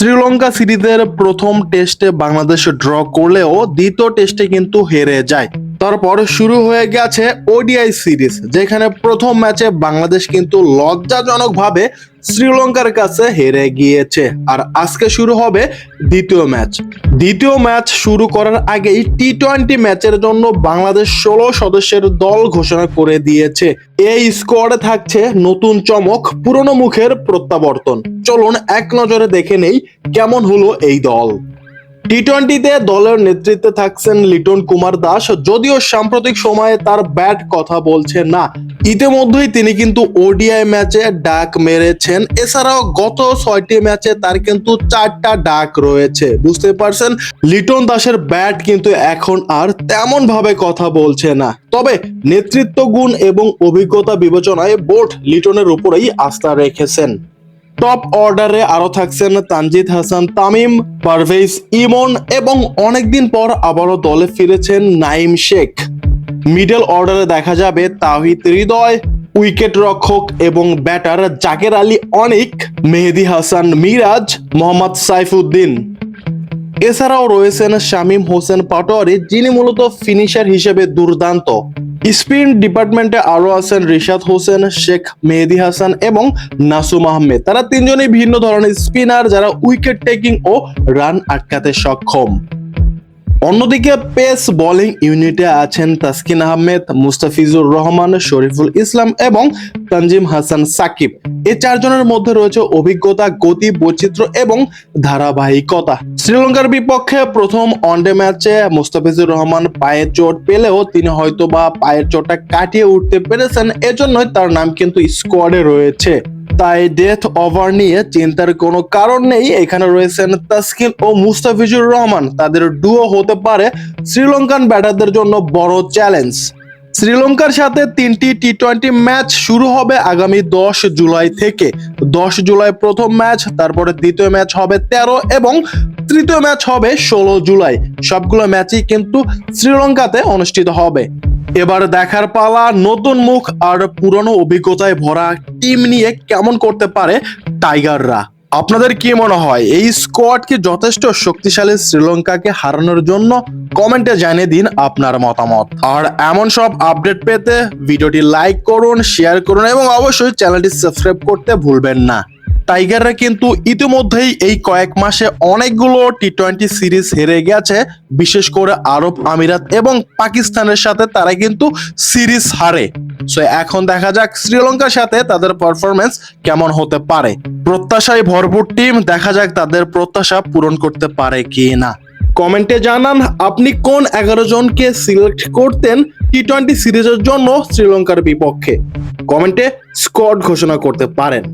শ্রীলঙ্কা সিরিজের প্রথম টেস্টে বাংলাদেশ ড্র করলেও দ্বিতীয় টেস্টে কিন্তু হেরে যায়। তারপর শুরু হয়ে গেছে ওডিআই সিরিজ যেখানে প্রথম ম্যাচে বাংলাদেশ কিন্তু লজ্জাজনকভাবে শ্রীলঙ্কার কাছে হেরে গিয়েছে। আর আজকে শুরু হবে দ্বিতীয় ম্যাচ। দ্বিতীয় ম্যাচ শুরু করার আগেই টি টোয়েন্টি ম্যাচের জন্য বাংলাদেশ ষোলো সদস্যের দল ঘোষণা করে দিয়েছে। এই স্কোয়াডে থাকছে নতুন চমক, পুরনো মুখের প্রত্যাবর্তন। চলুন এক নজরে দেখে নেই কেমন হলো এই দল। টি টোয়েন্টিতে দলের নেতৃত্বে থাকছেন লিটন কুমার দাস। যদিও সাম্প্রতিক সময়ে তার ব্যাট কথা বলছে না। ইতিমধ্যেই তিনি কিন্তু ওডিআই ম্যাচে ডাক মেরেছেন। এছাড়াও গত ছয়টি ম্যাচে তার কিন্তু চারটা ডাক রয়েছে। বুঝতে পারছেন? লিটন দাসের ব্যাট কিন্তু এখন আর তেমন ভাবে কথা বলছে না। তবে নেতৃত্ব গুণ এবং অভিজ্ঞতা বিবেচনায় বোর্ড লিটনের উপরেই আস্থা রেখেছেন। টপ অর্ডারে আরও থাকছেন তানজিদ হাসান, তামিম, পারভেজ, ইমন এবং অনেকদিন পর আবারও দলে ফিরেছেন নাইম শেখ। মিডল অর্ডারে দেখা যাবে তাহিদ হৃদয় উইকেট রক্ষক এবং ব্যাটার জাকের আলী অনিক, মেহেদি হাসান মিরাজ, মোহাম্মদ সাইফুদ্দিন। এছাড়াও রয়েছেন শামীম হোসেন পাটোয়ারি, যিনি মূলত ফিনিশার হিসেবে দুর্দান্ত। স্পিন ডিপার্টমেন্টে আরও আছেন রিশাদ হোসেন, শেখ মেহেদি হাসান এবং নাসুম আহমেদ। তারা তিনজনই ভিন্ন ধরনের স্পিনার যারা উইকেট টেকিং ও রান আটকাতে সক্ষম। অন্যদিকে পেস বোলিং ইউনিটে আছেন তাসকিন আহমেদ, মুস্তাফিজুর রহমান, শরীফুল ইসলাম এবং তানজিম হাসান সাকিব। এই চারজনের মধ্যে রয়েছে অভিজ্ঞতা, গতি, বৈচিত্র্য এবং ধারাবাহিকতা। শ্রীলঙ্কার বিপক্ষে প্রথম ওয়ানডে ম্যাচে মুস্তাফিজুর রহমান পায়ের চোট পেলেও তিনি হয়তো বা পায়ের চোটটা কাটিয়ে উঠতে পেরেছেন, এজন্যই তার নাম কিন্তু স্কোয়াডে রয়েছে। তাই ডেথ ওভার নিয়ে চিন্তার কোনো কারণ নেই। এখানে রয়েছেন তাসকিন ও মুস্তাফিজুর রহমান। তাদের ডুও হতে পারে শ্রীলঙ্কান ব্যাটারদের জন্য বড় চ্যালেঞ্জ শ্রীলঙ্কার সাথে তিনটি টি টোয়েন্টি ম্যাচ শুরু হবে আগামী দশ জুলাই থেকে। দশ জুলাই প্রথম ম্যাচ তারপরে দ্বিতীয় ম্যাচ হবে তেরো এবং তৃতীয় ম্যাচ হবে ষোলো জুলাই। সবগুলো ম্যাচই কিন্তু শ্রীলঙ্কাতে অনুষ্ঠিত হবে। এবার দেখার পালা, নতুন মুখ আর পুরনো অভিজ্ঞতায় ভরা টিম নিয়ে কেমন করতে পারে টাইগাররা আপনাদের কি মনে হয়, এই স্কোয়াড কি যথেষ্ট শক্তিশালী শ্রীলঙ্কাকে হারানোর জন্য? কমেন্টে জানিয়ে দিন আপনার মতামত। আর এমন সব আপডেট পেতে ভিডিওটি লাইক করুন শেয়ার করুন এবং অবশ্যই চ্যানেলটি সাবস্ক্রাইব করতে ভুলবেন না। টাইগাররা কিন্তু ইতিমধ্যেই এই কয়েক মাসে অনেকগুলো টি টোয়েন্টি সিরিজ হেরে গেছে, বিশেষ করে আরব আমিরাত এবং পাকিস্তানের সাথে তারা কিন্তু সিরিজ হারে। সো এখন দেখা যাক শ্রীলঙ্কার সাথে তাদের পারফরমেন্স কেমন হতে পারে। প্রত্যাশায় ভরপুর টিম দেখা যাক তাদের প্রত্যাশা পূরণ করতে পারে কি না কমেন্টে জানান, আপনি কোন এগারো জনকে সিলেক্ট করতেন টি টোয়েন্টি সিরিজের জন্য শ্রীলঙ্কার বিপক্ষে? কমেন্টে স্কোয়াড ঘোষণা করতে পারেন।